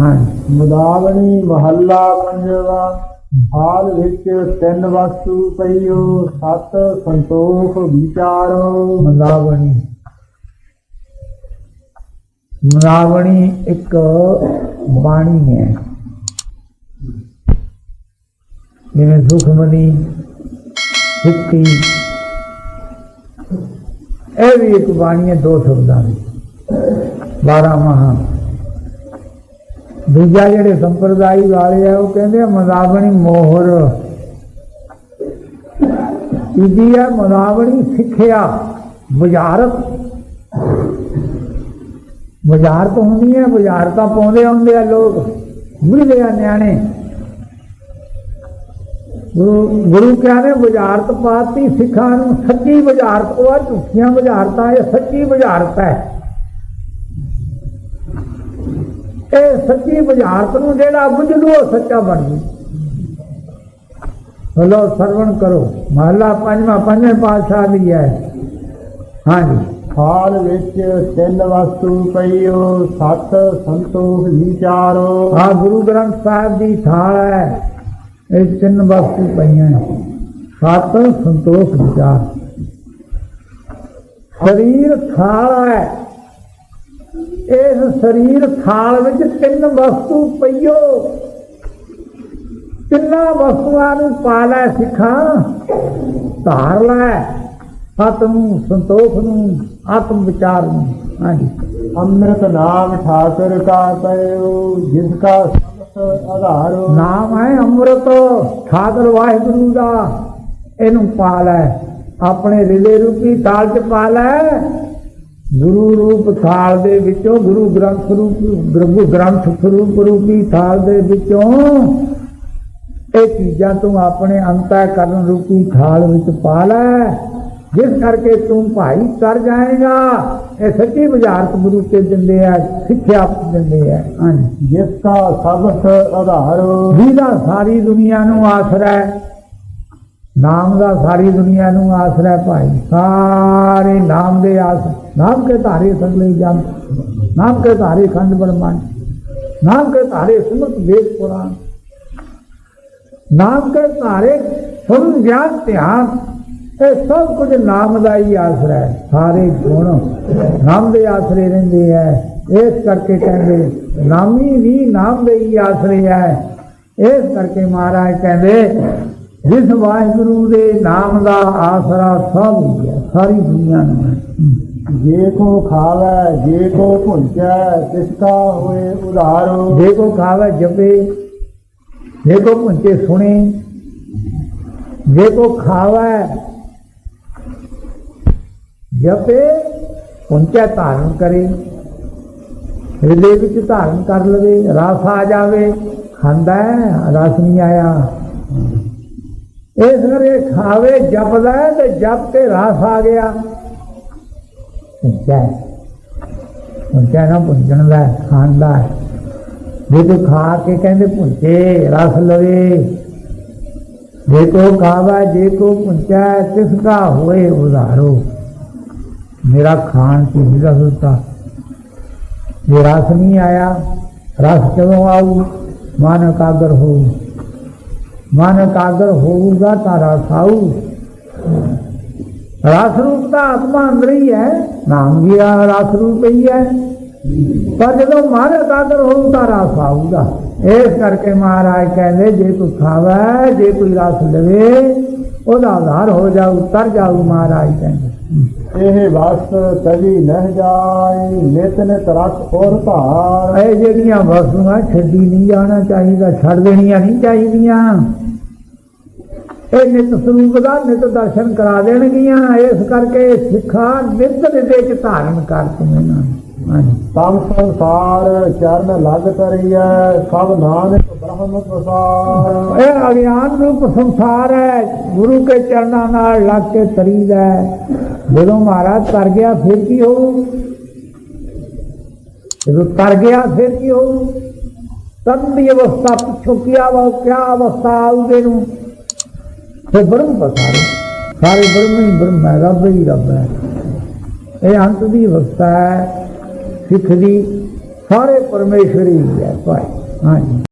ਹਾਂ ਮੁਦਾਵਣੀ ਮਹੱਲਾ ਪੰਜਵਾ ਹਾਲ ਵਿੱਚ ਤਿੰਨ ਵਸਤੂ ਪਈਓ ਸਤ ਸੰਤੋਖ ਵਿਚਾਰੋ ਮਲਾਵਣੀ ਮਲਾਵਣੀ ਇੱਕ ਬਾਣੀ ਹੈ ਜਿਵੇਂ ਸੁਖਮਨੀ ਸਿੱਖੀ ਇਹ ਵੀ ਇੱਕ ਬਾਣੀ ਹੈ ਦੋ ਸ਼ਬਦਾਂ ਦੀ 12 ਮਹਾ ਦੂਜਾ ਜਿਹੜੇ ਸੰਪਰਦਾਈ ਵਾਲੇ ਆ, ਉਹ ਕਹਿੰਦੇ ਆ ਮਲਾਵਣੀ ਮੋਹਰ। ਇਹਦੀ ਹੈ ਮਲਾਵਣੀ ਸਿੱਖਿਆ, ਬੁਝਾਰਤ। ਬੁਝਾਰਤ ਹੁੰਦੀ ਹੈ ਬੁਝਾਰਤਾਂ ਪਾਉਂਦੇ ਹੁੰਦੇ ਆ ਲੋਕ, ਬੁਝਦੇ ਆ ਨਿਆਣੇ। ਗੁਰੂ ਗੁਰੂ ਕਹਿੰਦੇ ਬੁਝਾਰਤ ਪਾਤੀ ਸਿੱਖਾਂ ਨੂੰ, ਸੱਚੀ ਬੁਝਾਰਤ, ਉਹ ਆ ਝੂਠੀਆਂ ਬੁਝਾਰਤਾਂ, ਇਹ ਸੱਚੀ ਬੁਝਾਰਤ ਹੈ। ਇਹ ਸੱਚੀ ਬੁਝਾਰਤ ਨੂੰ ਜਿਹੜਾ ਬੁਝ ਲੂ ਉਹ ਸੱਚਾ ਬਣ ਜੂ। ਹਲੋ ਸਰਵਣ ਕਰੋ। ਮਹਲਾ ਪੰਜਵਾਂ ਪੰਜਵੇਂ ਪਾਤਸ਼ਾਹ ਦੀ ਹੈ। ਹਾਂਜੀ। ਹਾਲ ਵਿੱਚ ਤਿੰਨ ਵਸਤੂ ਪਈਓ ਸਤ ਸੰਤੋਖ ਵਿਚਾਰੋ ਆ ਗੁਰੂ ਗ੍ਰੰਥ ਸਾਹਿਬ ਦੀ ਥਾਲ ਹੈ। ਇਹ ਤਿੰਨ ਵਸਤੂ ਪਈਆਂ ਸਤ ਸੰਤੋਖ ਵਿਚਾਰ ਸਰੀਰ ਥਾਲ ਹੈ। ਇਸ ਸਰੀਰ ਥਾਲ ਵਿੱਚ ਤਿੰਨ ਵਸਤੂ ਪਈਓ। ਤਿੰਨਾਂ ਵਸਤੂਆਂ ਨੂੰ ਪਾ ਲੈ ਸਿੱਖਾਂ ਧਾਰ ਲੈ ਨੂੰ ਸੰਤੋਖ ਨੂੰ ਆਤਮ ਵਿਚਾਰ ਨੂੰ। ਹਾਂਜੀ। ਅੰਮ੍ਰਿਤ ਨਾਮ ਠਾਕੁਰ ਕਾ ਪਇਓ ਜਿਸ ਕਾ ਸਮਤ ਆਧਾਰੋ। ਨਾਮ ਹੈ ਅੰਮ੍ਰਿਤ ਠਾਕੁਰ ਵਾਹਿਗੁਰੂ ਦਾ। ਇਹਨੂੰ ਪਾ ਲੈ ਆਪਣੇ ਰਿਲੇ ਰੂਪੀ ਤਾਲ ਚ ਪਾ ਲੈ ਗੁਰੂ ਰੂਪ ਥਾਲ ਦੇ ਵਿੱਚੋਂ ਗੁਰੂ ਗ੍ਰੰਥ ਰੂਪ ਗੁਰੂ ਗ੍ਰੰਥ ਸਰੂਪ ਰੂਪੀ ਥਾਲ ਦੇ ਵਿੱਚੋਂ ਇਹ ਚੀਜ਼ਾਂ ਤੂੰ ਆਪਣੇ ਅੰਤੈ ਕਰਨ ਰੂਪੀ ਥਾਲ ਵਿੱਚ ਪਾ ਲੈ। ਜਿਸ ਕਰਕੇ ਤੂੰ ਭਾਈ ਕਰ ਜਾਏਗਾ। ਇਹ ਸੱਚੀ ਬੁਝਾਰਤ ਗੁਰੂ ਤੇ ਦਿੰਦੇ ਆ ਸਿੱਖਿਆ ਦਿੰਦੇ ਆ। ਜਿਸ ਕਾ ਸਬਤ ਆਧਾਰੋ ਜਿਹਦਾ ਸਾਰੀ ਦੁਨੀਆ ਨੂੰ ਆਸਰਾ ਹੈ। ਨਾਮ ਦਾ ਸਾਰੀ ਦੁਨੀਆ ਨੂੰ ਆਸਰਾ ਭਾਈ। ਸਾਰੇ ਨਾਮ ਦੇ ਆਸ। ਨਾਮ ਕੇ ਧਾਰੇ ਸਗਲੇ ਜਮ। ਨਾਮ ਕੇ ਧਾਰੇ ਖੰਡ ਬ੍ਰਹਮੰਡ ਨਾਮ ਕੇ ਧਾਰੇ ਸੁਮਤ ਵੇਦ ਪੁਰਾਣ। ਨਾਮ ਕੇ ਧਾਰੇ ਸੁਨ ਗਿਆਨ ਧਿਆਨ। ਇਹ ਸਭ ਕੁਝ ਨਾਮ ਦਾ ਹੀ ਆਸਰਾ ਹੈ ਸਾਰੇ ਗੁਣ ਨਾਮ ਦੇ ਆਸਰੇ ਰਹਿੰਦੇ ਹੈ ਇਸ ਕਰਕੇ ਕਹਿੰਦੇ, ਨਾਮੀ ਵੀ ਨਾਮ ਦੇ ਹੀ ਆਸਰੇ ਹੈ ਇਸ ਕਰਕੇ ਮਹਾਰਾਜ ਕਹਿੰਦੇ ਜਿਸ ਵਾਹਿਗੁਰੂ ਦੇ ਨਾਮ ਦਾ ਆਸਰਾ ਸਭ ਹੈ ਸਾਰੀ ਦੁਨੀਆ ਨੂੰ। ਹੈ ਜੇ ਕੋ ਖਾਵੈ ਜੇ ਕੋ ਭੁੰਚੈ ਤਿਸ ਕਾ ਹੋਏ ਉਧਾਰੋ। ਜੇ ਕੋ ਖਾਵੇ ਜਪੇ। ਜੇ ਕੋ ਪੁੰਚੇ ਸੁਣੇ। ਜੇ ਕੋ ਖਾਵੇ ਜਪੇ ਪੁੰਚਾ ਧਾਰਨ ਕਰੇ। ਹਿਰਦੇ ਵਿੱਚ ਧਾਰਨ ਕਰ ਲਵੇ ਰਸ ਆ ਜਾਵੇ। ਖਾਂਦਾ ਹੈ, ਰਸ ਨਹੀਂ ਆਇਆ। ਇਸ ਕਰਕੇ ਖਾਵੇ ਜਪਦਾ ਹੈ ਤੇ ਜਪ ਕੇ ਰਸ ਆ ਗਿਆ। ਪੁੰਚਾ ਪੁੰਚਾ ਨਾ ਪੁੰਚਣ ਦਾ, ਖਾਣ ਦਾ। ਜੇ ਕੋ ਖਾ ਕੇ ਕਹਿੰਦੇ ਪੁੰਚੇ ਰਸ ਲਵੇ। ਜੇ ਕੋ ਖਾਵਾ, ਜੇ ਕੋ ਪੁੰਚਾ ਤਿਸ ਕਾ ਹੋਏ ਉਧਾਰੋ। ਮੇਰਾ ਖਾਣ ਪੀਣ ਦਾ ਹੁੰਦਾ ਜੇ ਰਸ ਨਹੀਂ ਆਇਆ, ਰਸ ਕਦੋਂ ਆਊ? ਮਨ ਕਾਗਰ ਹੋਊ। ਮਨ ਕਾਗਰ ਹੋਊਗਾ ਤਾਂ ਰਸ ਆਊ। ਰਸ ਰੂਪ ਦਾ ਆਤਮਾ ਅੰਦਰ ਹੀ ਹੈ ਨਾਮ ਵੀ ਆ ਰਸ ਰੂਪ ਹੀ ਹੈ। ਪਰ ਜਦੋਂ ਮਨ ਇਕਾਗਰ ਹੋਊ ਤਾਂ ਰਸ ਆਊਗਾ। ਇਸ ਕਰਕੇ ਮਹਾਰਾਜ ਕਹਿੰਦੇ ਜੇ ਕੋਈ ਖਾਵੇ ਜੇ ਕੋਈ ਰਸ ਲਵੇ ਉਹਦਾ ਆਧਾਰ ਹੋ ਜਾਊ ਤਰ ਜਾਊ ਮਹਾਰਾਜ ਕਹਿੰਦੇ। ਇਹ ਵਸਤ ਕਦੀ ਨਹਿ ਜਾਏ ਨਿਤ ਨਿਤ ਰਸ ਔਰ ਧਾਰ ਇਹ ਜਿਹੜੀਆਂ ਵਸਤੂਆਂ ਛੱਡੀ ਨਹੀਂ ਜਾਣਾ ਚਾਹੀਦਾ ਛੱਡ ਦੇਣੀਆਂ ਨਹੀਂ ਚਾਹੀਦੀਆਂ। ਇਹ ਨਿਤ ਸਰੂਪ ਦਾ ਨਿਤ ਦਰਸ਼ਨ ਕਰਾ ਦੇਣਗੀਆਂ। ਇਸ ਕਰਕੇ ਸਿੱਖਾ ਨਿਤ ਦੇ ਚ ਧਾਰਨ ਕਰ ਤੂੰ ਇਹਨਾਂ ਤਮ ਸੰਸਾਰ ਚਰਨ ਲੱਗ ਤਰੀਐ ਸਭ ਨਾਨਕ ਬ੍ਰਹਮ ਪ੍ਰਸਾਰ ਇਹ ਅਗਿਆਨ ਰੂਪ ਸੰਸਾਰ ਹੈ ਗੁਰੂ ਕੇ ਚਰਨਾਂ ਨਾਲ ਲੱਗ ਕੇ ਤਰੀਦਾ ਜਦੋਂ ਮਹਾਰਾਜ ਤਰ ਗਿਆ ਫਿਰ ਕੀ ਹੋਊ? ਜਦੋਂ ਤਰ ਗਿਆ ਫਿਰ ਕੀ ਹੋਊ? ਤਦ ਦੀ ਅਵਸਥਾ ਪਿੱਛੋਂ ਕੀ ਆਵਾ ਕਿਆ ਅਵਸਥਾ ਆਉਗੇ ਨੂੰ ਤੇ ਬ੍ਰਹਮ ਪਸਾਰੇ। ਸਾਰੇ ਬ੍ਰਹਮ ਹੀ ਬ੍ਰਹਮ ਹੈ, ਰੱਬ ਹੀ ਰੱਬ ਹੈ। ਇਹ ਅੰਤ ਦੀ ਅਵਸਥਾ ਹੈ, ਸਿੱਖ ਦੀ, ਸਾਰੇ ਪਰਮੇਸ਼ਵਰੀ ਹੈ ਭਾਈ। ਹਾਂਜੀ।